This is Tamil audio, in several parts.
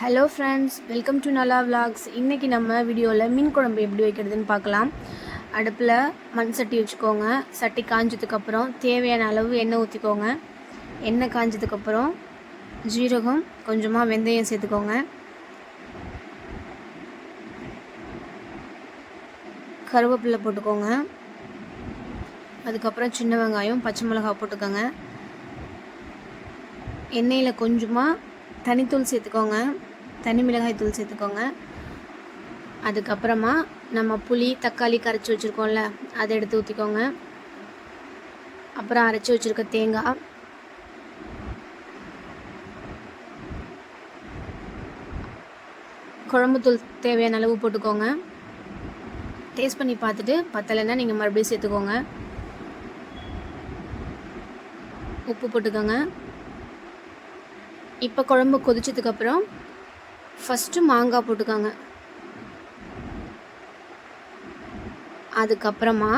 ஹலோ ஃப்ரெண்ட்ஸ் வெல்கம் டு நல்லா விலாக்ஸ் இன்றைக்கி நம்ம வீடியோவில் மீன் குழம்பு எப்படி வைக்கிறதுன்னு பார்க்கலாம். அடுப்பில் மண் சட்டி வச்சுக்கோங்க. சட்டி காஞ்சதுக்கப்புறம் தேவையான அளவு எண்ணெய் ஊற்றிக்கோங்க எண்ணெய் காஞ்சதுக்கப்புறம் ஜீரகம் கொஞ்சமாக வெந்தயம் சேர்த்துக்கோங்க. கருவேப்பிலை போட்டுக்கோங்க. அதுக்கப்புறம் சின்ன வெங்காயம் பச்சை மிளகாய் போட்டுக்கோங்க. எண்ணெயில் கொஞ்சமாக தனித்தூள் சேர்த்துக்கோங்க. தனி மிளகாய் தூள் சேர்த்துக்கோங்க. அதுக்கப்புறமா நம்ம புளி தக்காளி கரைச்சி வச்சுருக்கோம்ல அதை எடுத்து ஊற்றிக்கோங்க அப்புறம் அரைச்சி வச்சுருக்க தேங்காய். குழம்புத்தூள் தேவையான அளவு போட்டுக்கோங்க. டேஸ்ட் பண்ணி பார்த்துட்டு பத்தலைன்னா நீங்கள் மறுபடியும் சேர்த்துக்கோங்க. உப்பு போட்டுக்கோங்க. இப்போ குழம்பு கொதிச்சதுக்கப்புறம் ஃபஸ்ட்டு மாங்காய் போட்டுக்கோங்க. அதுக்கப்புறமா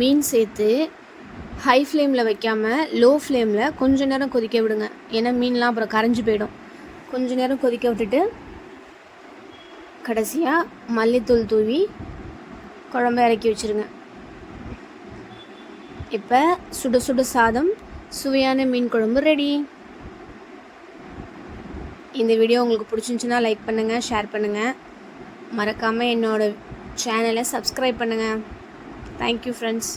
மீன் சேர்த்து ஹை ஃப்ளேமில் வைக்காமல் லோ ஃப்ளேமில் கொஞ்ச நேரம் கொதிக்க விடுங்க. ஏன்னா மீன்லாம் அப்புறம் கரைஞ்சி போயிடும். கொஞ்ச நேரம் கொதிக்க விட்டுட்டு கடைசியாக மல்லித்தூள் தூவி குழம்பு இறக்கி வச்சுருங்க. இப்போ சுட சுட சாதம் சுவையான மீன் குழம்பு ரெடி இந்த வீடியோ உங்களுக்கு பிடிச்சிருந்துச்சுன்னா லைக் பண்ணுங்கள் ஷேர் பண்ணுங்கள் மறக்காமல் என்னோடய சேனலை சப்ஸ்கிரைப் பண்ணுங்கள் தேங்க்யூ ஃப்ரெண்ட்ஸ்